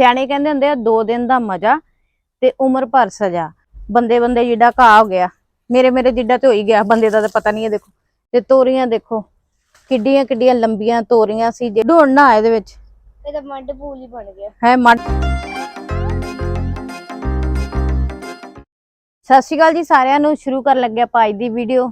ਸਿਆਣੇ ਕਹਿੰਦੇ ਹੁੰਦੇ ਆ ਦੋ ਦਿਨ ਦਾ ਮਜ਼ਾ ਤੇ ਉਮਰ ਭਰ ਸਜ਼ਾ। ਬੰਦੇ ਬੰਦੇ ਜਿੱਡਾ ਘਾਹ ਹੋ ਗਿਆ ਮੇਰੇ ਮੇਰੇ ਜਿੱਡਾ ਤੇ ਹੋ ਹੀ ਗਿਆ ਬੰਦੇ ਦਾ ਤਾਂ ਪਤਾ ਨਹੀਂ ਹੈ ਦੇਖੋ। ਤੇ ਤੋਰੀਆਂ ਦੇਖੋ ਕਿੱਡੀਆਂ ਕਿੱਡੀਆਂ ਲੰਬੀਆਂ ਤੋਰੀਆਂ ਸੀ ਜੇ ਢੋਣਾ ਇਹਦੇ ਵਿੱਚ। ਇਹ ਤਾਂ ਮੱਡ ਪੂਲ ਹੀ ਬਣ ਗਿਆ। ਹੈ ਮੱਟ ਸਤਿ ਸ਼੍ਰੀ ਅਕਾਲ ਜੀ ਸਾਰਿਆਂ ਨੂੰ ਸ਼ੁਰੂ ਕਰਨ ਲੱਗੇ ਆਪਾਂ ਅੱਜ ਦੀ ਵੀਡੀਓ।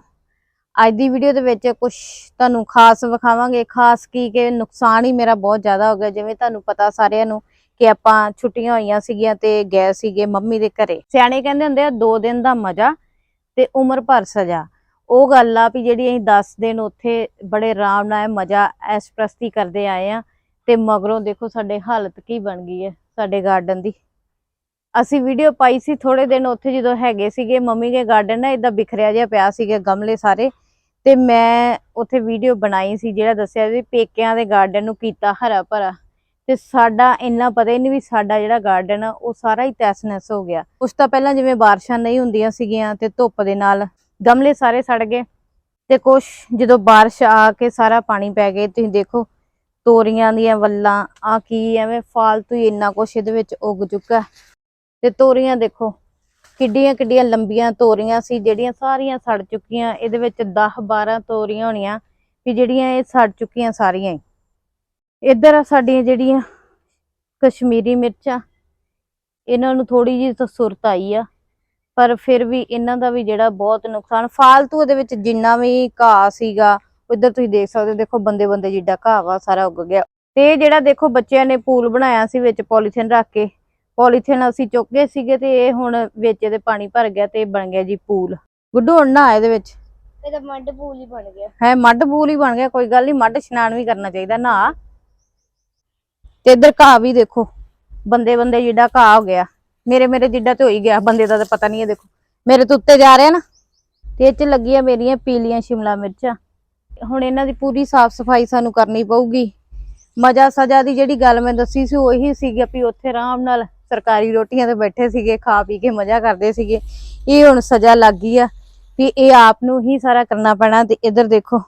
ਅੱਜ ਦੀ ਵੀਡੀਓ ਦੇ ਵਿੱਚ ਕੁਝ ਤੁਹਾਨੂੰ ਖਾਸ ਵਿਖਾਵਾਂਗੇ। ਖਾਸ ਕੀ ਕਿ ਨੁਕਸਾਨ ਹੀ ਮੇਰਾ ਬਹੁਤ ਜ਼ਿਆਦਾ ਹੋ ਗਿਆ ਜਿਵੇਂ ਤੁਹਾਨੂੰ ਪਤਾ ਸਾਰਿਆਂ ਨੂੰ ਕਿ ਆਪਾਂ ਛੁੱਟੀਆਂ ਹੋਈਆਂ ਸੀਗੀਆਂ ਤੇ ਗਏ ਸੀਗੇ ਮੰਮੀ ਦੇ ਘਰੇ। ਸਿਆਣੇ ਕਹਿੰਦੇ ਹੁੰਦੇ ਆ, ਦੋ ਦਿਨ ਦਾ ਮਜ਼ਾ ਤੇ ਉਮਰ ਭਰ ਸਜ਼ਾ। ਉਹ ਗੱਲ ਆ ਵੀ ਜਿਹੜੀ ਅਸੀਂ 10 ਦਿਨ ਉੱਥੇ ਬੜੇ ਆਰਾਮ ਨਾਲ ਮਜ਼ਾ ਐਸ ਪ੍ਰਸਤੀ ਕਰਦੇ ਆਏ ਆ ਤੇ ਮਗਰੋਂ ਦੇਖੋ ਸਾਡੇ ਹਾਲਤ ਕੀ ਬਣ ਗਈ ਹੈ ਸਾਡੇ ਗਾਰਡਨ ਦੀ। ਅਸੀਂ ਵੀਡੀਓ ਪਾਈ ਸੀ ਥੋੜੇ ਦਿਨ ਉੱਥੇ ਜਦੋਂ ਹੈਗੇ ਸੀਗੇ, ਮੰਮੀ ਦੇ ਗਾਰਡਨ ਨਾ ਇਦਾਂ ਬਿਖਰਿਆ ਜਿਹਾ ਪਿਆ ਸੀਗੇ ਗਮਲੇ ਸਾਰੇ ਤੇ ਮੈਂ ਉੱਥੇ ਵੀਡੀਓ ਬਣਾਈ ਸੀ ਜਿਹੜਾ ਦੱਸਿਆ ਵੀ ਪੇਕਿਆਂ ਦੇ ਗਾਰਡਨ ਨੂੰ ਕੀਤਾ ਹਰਾ ਭਰਾ। ਤੇ ਸਾਡਾ ਇੰਨਾ ਪਤਾ ਹੀ ਨਹੀਂ ਵੀ ਸਾਡਾ ਜਿਹੜਾ ਗਾਰਡਨ ਆ, ਉਹ ਸਾਰਾ ਹੀ ਤੈਸਨੈਸ ਹੋ ਗਿਆ। ਉਸ ਤਾਂ ਪਹਿਲਾਂ ਜਿਵੇਂ ਬਾਰਿਸ਼ਾਂ ਨਹੀਂ ਹੁੰਦੀਆਂ ਸੀਗੀਆਂ ਤੇ ਧੁੱਪ ਦੇ ਨਾਲ ਗਮਲੇ ਸਾਰੇ ਸੜ ਗਏ। ਤੇ ਕੁਛ ਜਦੋਂ ਬਾਰਿਸ਼ ਆ ਕੇ ਸਾਰਾ ਪਾਣੀ ਪੈ ਗਿਆ, ਤੁਸੀਂ ਦੇਖੋ ਤੋਰੀਆਂ ਦੀਆਂ ਵੱਲਾਂ ਆ ਕੀ ਐਵੇਂ ਫਾਲਤੂ ਹੀ ਇੰਨਾ ਕੁਛ ਇਹਦੇ ਵਿੱਚ ਉੱਗ ਚੁੱਕਾ। ਤੇ ਤੋਰੀਆਂ ਦੇਖੋ, ਕਿੱਡੀਆਂ ਕਿੱਡੀਆਂ ਲੰਬੀਆਂ ਤੋਰੀਆਂ ਸੀ, ਜਿਹੜੀਆਂ ਸਾਰੀਆਂ ਸੜ ਚੁੱਕੀਆਂ। ਇਹਦੇ ਵਿੱਚ 10 12 ਤੋਰੀਆਂ ਹੋਣੀਆਂ ਵੀ ਜਿਹੜੀਆਂ ਇਹ ਸੜ ਚੁੱਕੀਆਂ ਸਾਰੀਆਂ ਹੀ। ਇੱਧਰ ਆ ਸਾਡੀਆਂ ਜਿਹੜੀਆਂ ਕਸ਼ਮੀਰੀ ਮਿਰਚਾਂ ਇਹਨਾਂ ਨੂੰ ਥੋੜੀ ਜਿਹੀ ਤਾਂ ਸੁਰਤ ਆਈ ਆ ਪਰ ਫਿਰ ਵੀ ਇਹਨਾਂ ਦਾ ਵੀ ਜਿਹੜਾ ਬਹੁਤ ਨੁਕਸਾਨ ਫਾਲਤੂ ਇਹਦੇ ਵਿੱਚ ਜਿੰਨਾ ਵੀ ਘਾਹ ਸੀਗਾ ਇੱਧਰ ਤੁਸੀਂ ਦੇਖ ਸਕਦੇ ਹੋ ਦੇਖੋ ਬੰਦੇ ਬੰਦੇ ਜਿੱਡਾ ਘਾਹ ਵਾ ਸਾਰਾ ਉੱਗ ਗਿਆ। ਤੇ ਜਿਹੜਾ ਦੇਖੋ ਬੱਚਿਆਂ ਨੇ ਪੂਲ ਬਣਾਇਆ ਸੀ ਵਿੱਚ ਪੋਲੀਥੀਨ ਰੱਖ ਕੇ ਪੋਲੀਥੀਨ ਅਸੀਂ ਚੁੱਕ ਗਏ ਸੀਗੇ ਤੇ ਇਹ ਹੁਣ ਵਿੱਚ ਇਹਦੇ ਪਾਣੀ ਭਰ ਗਿਆ ਤੇ ਬਣ ਗਿਆ ਜੀ ਪੂਲ। ਗੁੱਡੂ ਹੁਣ ਨਾ ਇਹਦੇ ਵਿੱਚ। ਇਹ ਤਾਂ ਮੱਡ ਪੂਲ ਹੀ ਬਣ ਗਿਆ। ਹੈ ਮੱਡ ਪੂਲ ਹੀ ਬਣ ਗਿਆ ਕੋਈ ਗੱਲ ਨਹੀਂ ਮੱਡ ਇਸ਼ਨਾਨ ਵੀ ਕਰਨਾ ਚਾਹੀਦਾ ਨਾ ਤੇ ਇੱਧਰ ਘਾਹ ਵੀ ਦੇਖੋ, ਬੰਦੇ ਬੰਦੇ ਜਿੱਡਾ ਘਾਹ ਹੋ ਗਿਆ। ਮੇਰੇ ਮੇਰੇ ਜਿੱਡਾ ਤੇ ਹੋਈ ਗਿਆ, ਬੰਦੇ ਦਾ ਤਾਂ ਪਤਾ ਨਹੀਂ ਹੈ, ਦੇਖੋ। ਮੇਰੇ ਤੋਂ ਉੱਤੇ ਜਾ ਰਿਹਾ ਨਾ, ਤੇ ਇਹ ਚ ਲੱਗੀਆਂ ਮੇਰੀਆਂ ਪੀਲੀਆਂ ਸ਼ਿਮਲਾ ਮਿਰਚਾਂ। ਹੁਣ ਇਹਨਾਂ ਦੀ ਪੂਰੀ ਸਾਫ਼ ਸਫ਼ਾਈ ਸਾਨੂੰ ਕਰਨੀ ਪਊਗੀ। ਮਜ਼ਾ ਸਜ਼ਾ ਦੀ ਜਿਹੜੀ ਗੱਲ ਮੈਂ ਦੱਸੀ ਸੀ, ਉਹੀ ਸੀਗੀ ਵੀ ਉੱਥੇ ਆਰਾਮ ਨਾਲ ਸਰਕਾਰੀ ਰੋਟੀਆਂ ਤੇ ਬੈਠੇ ਸੀਗੇ, ਖਾ ਪੀ ਕੇ ਮਜ਼ਾ ਕਰਦੇ ਸੀਗੇ। ਇਹ ਹੁਣ ਸਜ਼ਾ ਲੱਗ ਗਈ ਆ ਵੀ ਇਹ ਆਪ ਨੂੰ ਹੀ ਸਾਰਾ ਕਰਨਾ ਪੈਣਾ ਤੇ ਇੱਧਰ ਦੇਖੋ,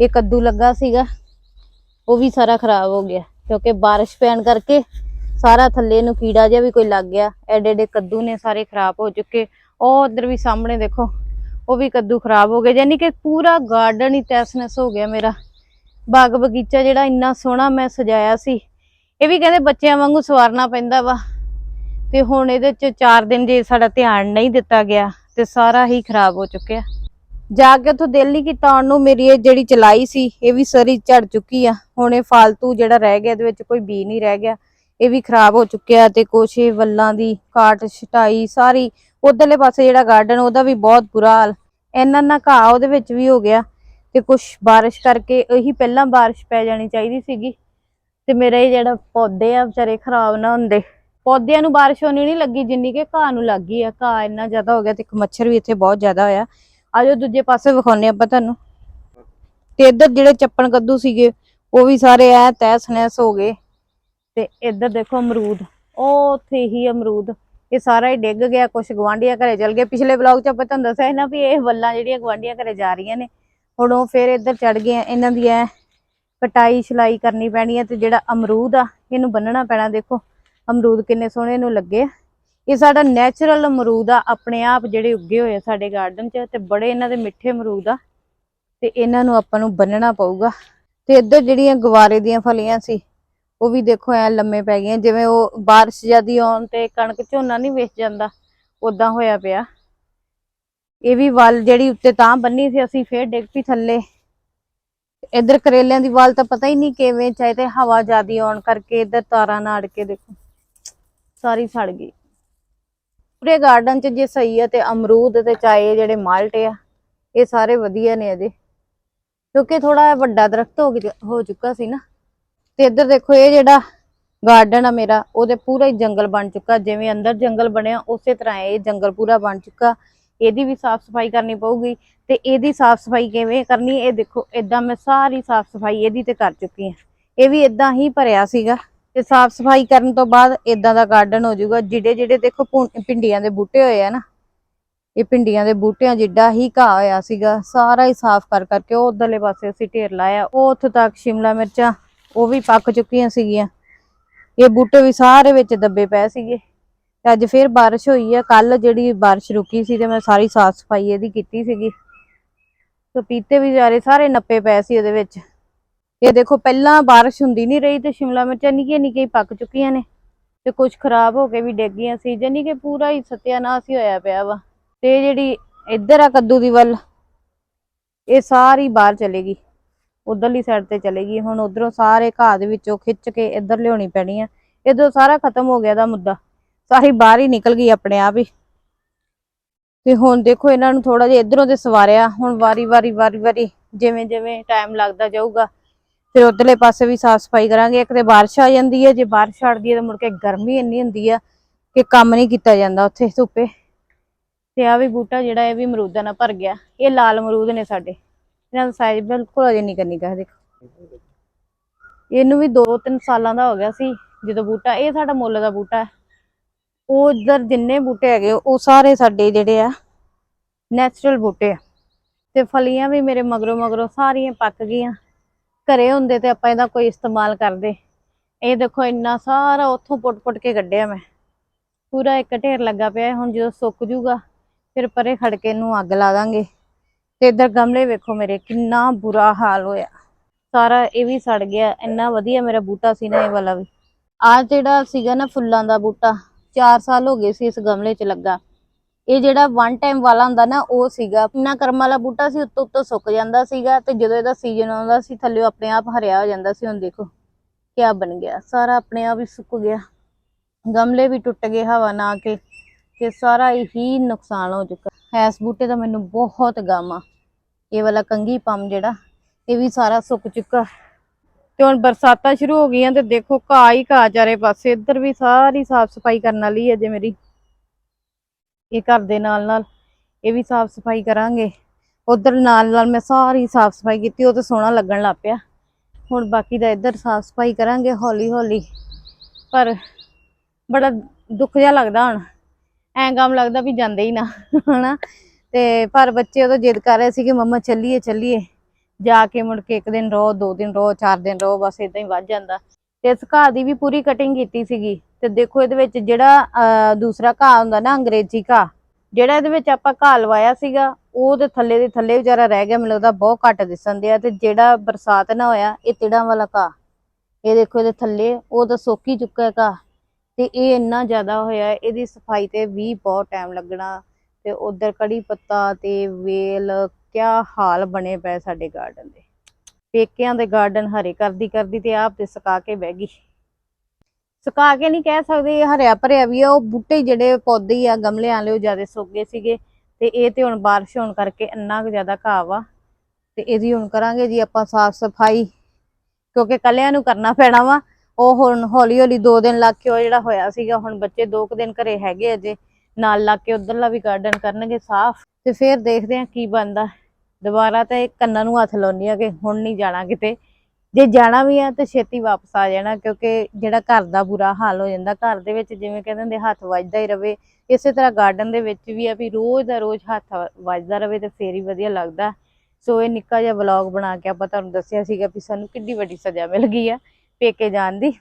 ਇਹ ਕੱਦੂ ਲੱਗਾ ਸੀਗਾ, ਉਹ ਵੀ ਸਾਰਾ ਖਰਾਬ ਹੋ ਗਿਆ। ਕਿਉਂਕਿ ਬਾਰਿਸ਼ ਪੈਣ ਕਰਕੇ ਸਾਰਾ ਥੱਲੇ ਨੂੰ ਕੀੜਾ ਜਿਹਾ ਵੀ ਕੋਈ ਲੱਗ ਗਿਆ। ਐਡੇ ਐਡੇ ਕੱਦੂ ਨੇ ਸਾਰੇ ਖਰਾਬ ਹੋ ਚੁੱਕੇ। ਉਹ ਉਧਰ ਵੀ ਸਾਹਮਣੇ ਦੇਖੋ, ਉਹ ਵੀ ਕੱਦੂ ਖਰਾਬ ਹੋ ਗਏ। ਯਾਨੀ ਕਿ ਪੂਰਾ ਗਾਰਡਨ ਹੀ ਤੈਸਨਸ ਹੋ ਗਿਆ ਮੇਰਾ। ਬਾਗ ਬਗੀਚਾ ਜਿਹੜਾ ਇੰਨਾ ਸੋਹਣਾ ਮੈਂ ਸਜਾਇਆ ਸੀ। ਇਹ ਵੀ ਕਹਿੰਦੇ ਬੱਚਿਆਂ ਵਾਂਗੂ ਸਵਾਰਨਾ ਪੈਂਦਾ ਵਾ। ਤੇ ਹੁਣ ਇਹਦੇ ਚ 4 ਦਿਨ ਜੇ ਸਾਡਾ ਧਿਆਨ ਨਹੀਂ ਦਿੱਤਾ ਗਿਆ ਤੇ ਸਾਰਾ ਹੀ ਖਰਾਬ ਹੋ ਚੁੱਕਿਆ। ਜਾ ਕੇ ਉੱਥੋਂ ਦਿਲ ਨਹੀਂ ਕੀਤਾ ਆਉਣ ਨੂੰ, ਮੇਰੀ ਇਹ ਜਿਹੜੀ ਚਲਾਈ ਸੀ, ਇਹ ਵੀ ਸਰੀ ਝੜ ਚੁੱਕੀ ਆ। ਹੁਣ ਇਹ ਫਾਲਤੂ ਜਿਹੜਾ ਰਹਿ ਗਿਆ, ਇਹਦੇ ਵਿੱਚ ਕੋਈ ਬੀ ਨਹੀਂ ਰਹਿ ਗਿਆ। ਇਹ ਵੀ ਖਰਾਬ ਹੋ ਚੁੱਕਿਆ ਤੇ ਕੁਛ ਵੱਲਾਂ ਦੀ ਕਾਟ, ਛਟਾਈ, ਸਾਰੀ ਉਧਰਲੇ ਪਾਸੇ ਜਿਹੜਾ ਗਾਰਡਨ ਉਹਦਾ ਵੀ ਬਹੁਤ ਬੁਰਾ ਹਾਲ। ਇੰਨਾ ਨਾ ਘਾਹ ਉਹਦੇ ਵਿੱਚ ਵੀ ਹੋ ਗਿਆ ਤੇ ਕੁਛ ਬਾਰਿਸ਼ ਕਰਕੇ ਇਹੀ ਪਹਿਲਾਂ ਬਾਰਿਸ਼ ਪੈ ਜਾਣੀ ਚਾਹੀਦੀ ਸੀਗੀ। ਤੇ ਮੇਰੇ ਇਹ ਜਿਹੜਾ ਪੌਦੇ ਆ, ਵਿਚਾਰੇ ਖਰਾਬ ਨਾ ਹੁੰਦੇ। ਪੌਦਿਆਂ ਨੂੰ ਬਾਰਿਸ਼ ਹੋਣੀ ਨਹੀਂ ਲੱਗੀ, ਜਿੰਨੀ ਕਿ ਘਾਹ ਨੂੰ ਲੱਗੀ ਆ। ਘਾਹ ਇੰਨਾ ਜ਼ਿਆਦਾ ਹੋ ਗਿਆ ਤੇ ਇੱਕ ਮੱਛਰ ਵੀ ਇੱਥੇ ਬਹੁਤ ਜ਼ਿਆਦਾ ਹੋਇਆ। ਆਜੋ ਦੂਜੇ ਪਾਸੇ ਵਿਖਾਉਨੇ ਆਪਾਂ ਤੁਹਾਨੂੰ। ਤੇ ਇੱਧਰ ਜਿਹੜੇ ਚੱਪਣ ਕੱਦੂ ਸੀਗੇ, ਉਹ ਵੀ ਸਾਰੇ ਐ ਤੈਸ ਨੈਸ ਹੋ ਗਏ। ਤੇ ਇੱਧਰ ਦੇਖੋ ਅਮਰੂਦ ਉਹ ਉੱਥੇ ਹੀ ਅਮਰੂਦ। ਇਹ ਸਾਰਾ ਹੀ ਡਿੱਗ ਗਿਆ ਕੁਝ ਗਵਾਂਢੀਆਂ ਘਰੇ ਚਲ ਗਏ। ਪਿਛਲੇ ਵਲੌਗ 'ਚ ਆਪਾਂ ਤੁਹਾਨੂੰ ਦੱਸਿਆ ਸੀ ਨਾ ਵੀ ਇਹ ਵੱਲਾਂ ਜਿਹੜੀਆਂ ਗਵਾਂਢੀਆਂ ਘਰੇ ਜਾ ਰਹੀਆਂ ਨੇ, ਹੁਣ ਉਹ ਫੇਰ ਇੱਧਰ ਚੜ ਗਏ ਇਹਨਾਂ ਦੀ ਐ ਕਟਾਈ ਛਲਾਈ ਕਰਨੀ ਪੈਣੀ ਹੈ ਤੇ ਜਿਹੜਾ ਅਮਰੂਦ ਆ, ਇਹਨੂੰ ਬੰਨਣਾ ਪੈਣਾ। ਦੇਖੋ, ਅਮਰੂਦ ਕਿੰਨੇ ਸੋਹਣੇ ਨੂੰ ਲੱਗੇ ਆ। ਇਹ ਸਾਡਾ ਨੈਚੁਰਲ ਅਮਰੂਦ ਆ, ਆਪਣੇ ਆਪ ਜਿਹੜੇ ਉੱਗੇ ਹੋਏ ਆ ਸਾਡੇ ਗਾਰਡਨ 'ਚ ਤੇ ਬੜੇ ਇਹਨਾਂ ਦੇ ਮਿੱਠੇ ਅਮਰੂਦ ਆ। ਤੇ ਇਹਨਾਂ ਨੂੰ ਆਪਾਂ ਨੂੰ ਬੰਨਣਾ ਪਊਗਾ। ਤੇ ਇੱਧਰ ਜਿਹੜੀਆਂ ਗਵਾਰੇ ਦੀਆਂ ਫਲੀਆਂ ਸੀ, ਉਹ ਵੀ ਦੇਖੋ ਐ ਲੰਮੇ ਪੈ ਗਈਆਂ, ਜਿਵੇਂ ਉਹ ਬਾਰਿਸ਼ ਜਿਆਦੀ ਆਉਣ ਤੇ ਕਣਕ ਝੋਨਾ ਨਹੀਂ ਵੇਚ ਜਾਂਦਾ ਉਦਾਂ ਹੋਇਆ ਪਿਆ। ਇਹ ਵੀ ਵੱਲ ਜਿਹੜੀ ਉੱਤੇ ਤਾਂ ਬੰਨੀ ਸੀ, ਅਸੀਂ ਫੇਰ ਡਿੱਗ ਪਈ ਥੱਲੇ। ਇੱਧਰ ਕਰੇਲਿਆਂ ਦੀ ਵੱਲ ਤਾਂ ਪਤਾ ਹੀ ਨਹੀਂ ਕਿਵੇਂ, ਚਾਹੇ ਤੇ ਹਵਾ ਜਿਆਦੀ ਆਉਣ ਕਰਕੇ ਇੱਧਰ ਤਾਰਾਂ ਨਾਲ ਅੜ ਕੇ ਦੇਖੋ, ਸਾਰੀ ਸੜ ਗਈ। ਪੂਰੇ ਗਾਰਡਨ 'ਚ ਜੇ ਸਹੀ ਆ ਤੇ ਅਮਰੂਦ ਤੇ ਚਾਏ ਜਿਹੜੇ ਮਾਲਟੇ ਆ, ਇਹ ਸਾਰੇ ਵਧੀਆ ਨੇ ਅਜੇ ਕਿਉਂਕਿ ਥੋੜਾ ਵੱਡਾ ਦਰਖਤ ਹੋ ਗਿਆ ਹੋ ਚੁੱਕਾ ਸੀ ਨਾ। ਤੇ ਇੱਧਰ ਦੇਖੋ ਇਹ ਜਿਹੜਾ ਗਾਰਡਨ ਆ ਮੇਰਾ, ਉਹਦੇ ਪੂਰਾ ਹੀ ਜੰਗਲ ਬਣ ਚੁੱਕਾ। ਜਿਵੇਂ ਅੰਦਰ ਜੰਗਲ ਬਣਿਆ, ਉਸੇ ਤਰ੍ਹਾਂ ਇਹ ਜੰਗਲ ਪੂਰਾ ਬਣ ਚੁੱਕਾ। ਇਹਦੀ ਵੀ ਸਾਫ਼ ਸਫ਼ਾਈ ਕਰਨੀ ਪਊਗੀ। ਤੇ ਇਹਦੀ ਸਾਫ਼ ਸਫ਼ਾਈ ਕਿਵੇਂ ਕਰਨੀ, ਇਹ ਦੇਖੋ ਇਦਾਂ ਮੈਂ ਸਾਰੀ ਸਾਫ਼ ਸਫ਼ਾਈ ਇਹਦੀ ਤੇ ਕਰ ਚੁੱਕੀ ਹਾਂ। ਇਹ ਵੀ ਇਦਾਂ ਹੀ ਭਰਿਆ ਸੀਗਾ। ਤੇ ਸਾਫ਼ ਸਫ਼ਾਈ ਕਰਨ ਤੋਂ ਬਾਅਦ ਇਦਾਂ ਦਾ ਗਾਰਡਨ ਹੋ ਜਾਊਗਾ, ਜਿਹੜੇ ਜਿਹੜੇ ਦੇਖੋ ਭੁੰ- ਭਿੰਡੀਆਂ ਦੇ ਬੂਟੇ ਹੋਏ ਆ ਨਾ, ਇਹ ਭਿੰਡੀਆਂ ਦੇ ਬੂਟਿਆਂ ਜਿੱਡਾ ਹੀ ਘਾਹ ਹੋਇਆ ਸੀਗਾ, ਸਾਰਾ ਹੀ ਸਾਫ਼ ਕਰ, ਕਰਕੇ ਉਹ ਉਧਰਲੇ ਪਾਸੇ ਅਸੀਂ ਢੇਰ ਲਾਇਆ, ਉਹ ਉੱਥੋਂ ਤੱਕ ਸ਼ਿਮਲਾ ਮਿਰਚਾਂ, ਉਹ ਵੀ ਪੱਕ ਚੁੱਕੀਆਂ ਸੀਗੀਆਂ। ਇਹ ਬੂਟੇ ਵੀ ਸਾਰੇ ਵਿੱਚ ਦੱਬੇ ਪਏ ਸੀਗੇ, ਤੇ ਅੱਜ ਫੇਰ ਬਾਰਿਸ਼ ਹੋਈ ਆ, ਕੱਲ ਜਿਹੜੀ ਬਾਰਿਸ਼ ਰੁਕੀ ਸੀ ਤੇ ਮੈਂ ਸਾਰੀ ਸਾਫ਼ ਸਫ਼ਾਈ ਇਹਦੀ ਕੀਤੀ ਸੀਗੀ। ਪਪੀਤੇ ਵੀ ਜਾਰੇ ਸਾਰੇ ਨੱਪੇ ਪਏ ਸੀ ਉਹਦੇ ਵਿੱਚ। ਇਹ ਦੇਖੋ ਪਹਿਲਾਂ ਬਾਰਿਸ਼ ਹੁੰਦੀ ਨਹੀਂ ਰਹੀ ਤੇ ਸ਼ਿਮਲਾ ਮਿਰਚਾਂ ਨਿੱਕੀਆਂ ਨਿੱਕੀਆਂ ਹੀ ਪੱਕ ਚੁੱਕੀਆਂ ਨੇ ਤੇ ਕੁਝ ਖਰਾਬ ਹੋ ਕੇ ਵੀ ਡਿੱਗ ਗਈਆਂ ਸੀ ਜਾਨੀ ਕਿ ਪੂਰਾ ਹੀ ਸਤਿਆਨਾਸ਼ ਹੀ ਹੋਇਆ ਪਿਆ ਵਾ। ਤੇ ਜਿਹੜੀ ਇੱਧਰ ਆ ਕੱਦੂ ਦੀ ਵੱਲ, ਇਹ ਸਾਰੀ ਬਾਹਰ ਚਲੇਗੀ ਉਧਰਲੀ ਸਾਈਡ ਤੇ ਚਲੇਗੀ ਹੁਣ ਉਧਰੋਂ ਸਾਰੇ ਘਾਹ ਦੇ ਵਿੱਚੋਂ ਖਿੱਚ ਕੇ ਇੱਧਰ ਲਿਆਉਣੀ ਪੈਣੀ ਆ। ਇਧਰ ਸਾਰਾ ਖਤਮ ਹੋ ਗਿਆ ਦਾ ਮੁੱਦਾ। ਸਾਰੀ ਬਾਹਰ ਹੀ ਨਿਕਲ ਗਈ ਆਪਣੇ ਆਪ ਹੀ। ਤੇ ਹੁਣ ਦੇਖੋ ਇਹਨਾਂ ਨੂੰ ਥੋੜਾ ਜਿਹਾ ਇਧਰੋਂ ਤੇ ਸਵਾਰਿਆ। ਹੁਣ ਵਾਰੀ ਵਾਰੀ ਵਾਰੀ ਵਾਰੀ ਜਿਵੇਂ ਜਿਵੇਂ ਟਾਈਮ ਲੱਗਦਾ ਜਾਊਗਾ ਫਿਰ ਉਧਰਲੇ ਪਾਸੇ ਵੀ ਸਾਫ਼ ਸਫ਼ਾਈ ਕਰਾਂਗੇ, ਇੱਕ ਤੇ ਬਾਰਿਸ਼ ਆ ਜਾਂਦੀ ਹੈ, ਜੇ ਬਾਰਿਸ਼ ਛੱਡਦੀ ਹੈ ਤਾਂ ਮੁੜ ਕੇ ਗਰਮੀ ਇੰਨੀ ਹੁੰਦੀ ਆ ਕਿ ਕੰਮ ਨਹੀਂ ਕੀਤਾ ਜਾਂਦਾ ਉੱਥੇ ਧੁੱਪੇ। ਤੇ ਆ ਵੀ ਬੂਟਾ ਜਿਹੜਾ ਇਹ ਵੀ ਅਮਰੂਦਾਂ ਨਾਲ ਭਰ ਗਿਆ, ਇਹ ਲਾਲ ਅਮਰੂਦ ਨੇ ਸਾਡੇ। ਇਹਨਾਂ ਦਾ ਸਾਈਜ਼ ਬਿਲਕੁਲ ਅਜੇ ਨਹੀਂ ਕਰਨੀ ਨਿੱਕਾ ਦੇਖੋ। ਇਹਨੂੰ ਵੀ 2-3 ਸਾਲਾਂ ਦਾ ਹੋ ਗਿਆ ਸੀ ਜਦੋਂ ਬੂਟਾ, ਇਹ ਸਾਡਾ ਮੁੱਲ ਦਾ ਬੂਟਾ ਹੈ। ਉਹ ਇੱਧਰ ਜਿੰਨੇ ਬੂਟੇ ਹੈਗੇ, ਉਹ ਸਾਰੇ ਸਾਡੇ ਜਿਹੜੇ ਆ ਨੈਚੁਰਲ ਬੂਟੇ ਆ। ਤੇ ਫਲੀਆਂ ਵੀ ਮੇਰੇ ਮਗਰੋਂ ਮਗਰੋਂ ਸਾਰੀਆਂ ਪੱਕ ਗਈਆਂ। ਘਰੇ ਹੁੰਦੇ ਤੇ ਆਪਾਂ ਇਹਦਾ ਕੋਈ ਇਸਤੇਮਾਲ ਕਰਦੇ। ਇਹ ਦੇਖੋ ਇੰਨਾ ਸਾਰਾ ਉੱਥੋਂ ਪੁੱਟ-ਪੁੱਟ ਕੇ ਕੱਢਿਆ ਮੈਂ। ਪੂਰਾ ਇੱਕ ਢੇਰ ਲੱਗਾ ਪਿਆ ਹੁਣ ਜਦੋਂ ਸੁੱਕ ਜੂਗਾ, ਫਿਰ ਪਰੇ ਖੜ ਕੇ ਇਹਨੂੰ ਅੱਗ ਲਾ ਦਾਂਗੇ। ਤੇ ਇੱਧਰ ਗਮਲੇ ਵੇਖੋ ਮੇਰੇ, ਕਿੰਨਾ ਬੁਰਾ ਹਾਲ ਹੋਇਆ। ਸਾਰਾ ਇਹ ਵੀ ਸੜ ਗਿਆ, ਇੰਨਾ ਵਧੀਆ ਮੇਰਾ ਬੂਟਾ ਸੀ ਨਾ ਇਹ ਵਾਲਾ ਵੀ। ਆ ਜਿਹੜਾ ਸੀਗਾ ਨਾ ਫੁੱਲਾਂ ਦਾ ਬੂਟਾ 4 ਸਾਲ ਹੋ ਗਏ ਸੀ ਇਸ ਗਮਲੇ 'ਚ ਲੱਗਾ। ਇਹ ਜਿਹੜਾ ਵਨ ਟਾਈਮ ਵਾਲਾ ਹੁੰਦਾ ਨਾ, ਉਹ ਸੀਗਾ। ਇੰਨਾ ਕਰਮ ਵਾਲਾ ਬੂਟਾ ਸੀ, ਉੱਤੋਂ ਉੱਤੋਂ ਸੁੱਕ ਜਾਂਦਾ ਸੀਗਾ ਤੇ ਜਦੋਂ ਇਹਦਾ ਸੀਜ਼ਨ ਆਉਂਦਾ ਸੀ ਥੱਲੇ ਆਪਣੇ ਆਪ ਹਰਿਆ ਹੋ ਜਾਂਦਾ ਸੀ। ਹੁਣ ਦੇਖੋ, ਕਿਆ ਬਣ ਗਿਆ। ਸਾਰਾ ਆਪਣੇ ਆਪ ਹੀ ਸੁੱਕ ਗਿਆ। ਗਮਲੇ ਵੀ ਟੁੱਟ ਗਏ ਹਵਾ ਨਾ ਕੇ, ਤੇ ਸਾਰਾ ਹੀ ਨੁਕਸਾਨ ਹੋ ਚੁੱਕਾ। ਇਸ ਬੂਟੇ ਦਾ ਮੈਨੂੰ ਬਹੁਤ ਗਮ ਆ। ਇਹ ਵਾਲਾ ਕੰਗੀ ਪੰਮ ਜਿਹੜਾ, ਇਹ ਵੀ ਸਾਰਾ ਸੁੱਕ ਚੁੱਕਾ। ਤੇ ਹੁਣ ਬਰਸਾਤਾਂ ਸ਼ੁਰੂ ਹੋ ਗਈਆਂ ਤੇ ਦੇਖੋ, ਘਾਹ ਹੀ ਘਾਹ ਚਾਰੇ ਪਾਸੇ, ਇੱਧਰ ਵੀ ਸਾਰੀ ਸਾਫ਼ ਸਫ਼ਾਈ ਕਰਨ ਵਾਲੀ ਹੈ ਜੇ ਮੇਰੀ। ਇਹ ਘਰ ਦੇ ਨਾਲ ਨਾਲ ਇਹ ਵੀ ਸਾਫ਼ ਸਫ਼ਾਈ ਕਰਾਂਗੇ। ਉਧਰ ਨਾਲ ਨਾਲ ਮੈਂ ਸਾਰੀ ਸਾਫ਼ ਸਫ਼ਾਈ ਕੀਤੀ, ਉਹ ਤਾਂ ਸੋਹਣਾ ਲੱਗਣ ਲੱਗ ਪਿਆ। ਹੁਣ ਬਾਕੀ ਦਾ ਇੱਧਰ ਸਾਫ਼ ਸਫ਼ਾਈ ਕਰਾਂਗੇ, ਹੌਲੀ ਹੌਲੀ। ਪਰ ਬੜਾ ਦੁੱਖ ਜਿਹਾ ਲੱਗਦਾ ਹੁਣ। ਐਂ ਕੰਮ ਲੱਗਦਾ ਵੀ ਜਾਂਦੇ ਹੀ ਨਾ, ਹਨਾ? ਤੇ ਪਰ ਬੱਚੇ ਉਦੋਂ ਜਿੱਦ ਕਰ ਰਹੇ ਸੀ ਕਿ ਮੰਮਾ ਚੱਲੀਏ ਚੱਲੀਏ। ਜਾ ਕੇ ਮੁੜ ਕੇ ਇੱਕ ਦਿਨ ਰਹੋ ਦੋ ਦਿਨ ਰਹੋ ਚਾਰ ਦਿਨ ਰਹੋ ਬਸ ਇਦਾਂ ਹੀ ਵੱਧ ਜਾਂਦਾ। ਤੇ ਇਸ ਘਾਹ ਦੀ ਵੀ ਪੂਰੀ ਕਟਿੰਗ ਕੀਤੀ ਸੀਗੀ। ਤੇ ਦੇਖੋ ਇਹਦੇ ਵਿੱਚ ਜਿਹੜਾ ਦੂਸਰਾ ਘਾਹ ਹੁੰਦਾ ਨਾ ਅੰਗਰੇਜ਼ੀ ਘਾਹ, ਜਿਹੜਾ ਇਹਦੇ ਵਿੱਚ ਆਪਾਂ ਘਾਹ ਲਵਾਇਆ ਸੀਗਾ ਉਹਦੇ ਥੱਲੇ ਦੇ ਥੱਲੇ ਵਿਚਾਰਾ ਰਹਿ ਗਿਆ, ਮੈਨੂੰ ਲੱਗਦਾ ਬਹੁਤ ਘੱਟ ਦਿਸਣ ਦਿਆ ਤੇ ਜਿਹੜਾ ਬਰਸਾਤ ਨਾ ਹੋਇਆ, ਇਹ ਤਿੜਾਂ ਵਾਲਾ ਘਾਹ। ਇਹ ਦੇਖੋ ਇਹਦੇ ਥੱਲੇ, ਉਹ ਤਾਂ ਸੋਕੀ ਚੁੱਕਾ ਹੈ ਘਾਹ। ਤੇ ਇਹ ਇੰਨਾ ਜ਼ਿਆਦਾ ਹੋਇਆ, ਇਹਦੀ ਸਫ਼ਾਈ ਤੇ ਵੀ ਬਹੁਤ ਟਾਈਮ ਲੱਗਣਾ, ਤੇ ਉਧਰ ਕੜੀ ਪੱਤਾ ਤੇ ਵੇਲ, ਕਿਆ ਹਾਲ ਬਣੇ ਪਏ ਸਾਡੇ ਗਾਰਡਨ ਦੇ। ਪੇਕਿਆਂ ਦੇ ਗਾਰਡਨ ਹਰੇ ਕਰਦੀ ਕਰਦੀ ਤੇ ਆਪ ਤੇ ਸੁਕਾ ਕੇ ਬਹਿ ਗਈ। ਸੁਕਾ ਕੇ ਨਹੀਂ ਕਹਿ ਸਕਦੇ ਹਰਿਆ ਭਰਿਆ ਵੀ ਆ, ਉਹ ਬੂਟੇ ਜਿਹੜੇ ਪੌਦੇ ਆ, ਗਮਲਿਆਂ ਵਾਲੇ ਉਹ ਜ਼ਿਆਦਾ ਸੁੱਕ ਗਏ ਸੀਗੇ। ਤੇ ਇਹ ਤੇ ਹੁਣ ਬਾਰਿਸ਼ ਹੋਣ ਕਰਕੇ ਇੰਨਾ ਕੁ ਜ਼ਿਆਦਾ ਘਾਹ ਵਾ। ਤੇ ਇਹਦੀ ਹੁਣ ਕਰਾਂਗੇ ਜੀ ਆਪਾਂ ਸਾਫ਼ ਸਫ਼ਾਈ, ਕਿਉਂਕਿ ਕੱਲਿਆਂ ਨੂੰ ਕਰਨਾ ਪੈਣਾ ਵਾ। ਉਹ ਹੁਣ ਹੌਲੀ ਹੌਲੀ ਦੋ ਦਿਨ ਲੱਗ ਕੇ ਉਹ ਜਿਹੜਾ ਹੋਇਆ ਸੀਗਾ, ਹੁਣ ਬੱਚੇ ਦੋ ਕੁ ਦਿਨ ਘਰੇ ਹੈਗੇ ਅਜੇ ਨਾਲ ਲੱਗ ਕੇ ਉਧਰਲਾ ਵੀ ਗਾਰਡਨ ਕਰਨਗੇ ਸਾਫ਼। ਤੇ ਫਿਰ ਦੇਖਦੇ ਆ ਕੀ ਬਣਦਾ। ਦੁਬਾਰਾ ਤੇ ਕੰਨਾਂ ਨੂੰ ਹੱਥ ਲਾਉਣੀ ਆ ਕਿ ਹੁਣ ਨਹੀਂ ਜਾਣਾ ਕਿਤੇ। ਜੇ ਜਾਣਾ ਵੀ ਆ ਤੇ ਛੇਤੀ ਵਾਪਸ ਆ ਜਾਣਾ, ਕਿਉਂਕਿ ਜਿਹੜਾ ਘਰ ਦਾ ਬੁਰਾ ਹਾਲ ਹੋ ਜਾਂਦਾ, ਘਰ ਦੇ ਵਿੱਚ ਜਿਵੇਂ ਕਹਿੰਦੇ ਹੁੰਦੇ, ਹੱਥ ਵੱਜਦਾ ਹੀ ਰਵੇ। ਇਸੇ ਤਰ੍ਹਾਂ ਗਾਰਡਨ ਦੇ ਵਿੱਚ ਵੀ ਆ ਵੀ ਰੋਜ਼ ਦਾ ਰੋਜ਼ ਹੱਥ ਵੱਜਦਾ ਰਵੇ ਤੇ ਫੇਰ ਹੀ ਵਧੀਆ ਲੱਗਦਾ। ਸੋ ਇਹ ਨਿੱਕਾ ਜਿਹਾ ਵਲੌਗ ਬਣਾ ਕੇ ਆਪਾਂ ਤੁਹਾਨੂੰ ਦੱਸਿਆ ਸੀਗਾ ਵੀ ਸਾਨੂੰ ਕਿੰਨੀ ਵੱਡੀ ਸਜ਼ਾ ਮਿਲ ਗਈ ਆ ਪੇਕੇ ਜਾਣ ਦੀ।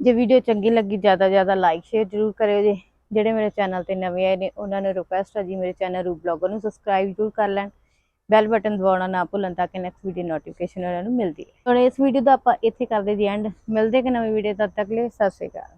ਜੇ ਵੀਡੀਓ ਚੰਗੀ ਲੱਗੀ, ਜ਼ਿਆਦਾ ਜ਼ਿਆਦਾ ਲਾਈਕ ਸ਼ੇਅਰ ਜ਼ਰੂਰ ਕਰਿਓ ਜੀ। ਜਿਹੜੇ ਮੇਰੇ ਚੈਨਲ ਤੇ ਨਵੇਂ ਆਏ ਨੇ, ਉਹਨਾਂ ਨੂੰ ਰਿਕੁਐਸਟ ਹੈ ਜੀ, ਮੇਰੇ ਚੈਨਲ ਰੂਪ ਬਲੌਗਰ ਨੂੰ ਸਬਸਕ੍ਰਾਈਬ ਜ਼ਰੂਰ ਕਰ ਲੈਣ। ਬੈਲ ਬਟਨ ਦਬਾਉਣਾ ਨਾ ਭੁੱਲਣ ਤਾਂ ਕਿ ਨੈਕਸਟ ਵੀਡੀਓ ਨੋਟੀਫਿਕੇਸ਼ਨ ਉਹਨਾਂ ਨੂੰ ਮਿਲਦੀ ਹੈ ਹੁਣ ਇਸ ਵੀਡੀਓ ਦਾ ਆਪਾਂ ਇੱਥੇ ਕਰਦੇ ਜੀ ਐਂਡ ਮਿਲਦੇ ਕਿ ਨਵੀਂ ਵੀਡੀਓ ਤਦ ਤੱਕ ਲਈ ਸਤਿ ਸ਼੍ਰੀ ਅਕਾਲ।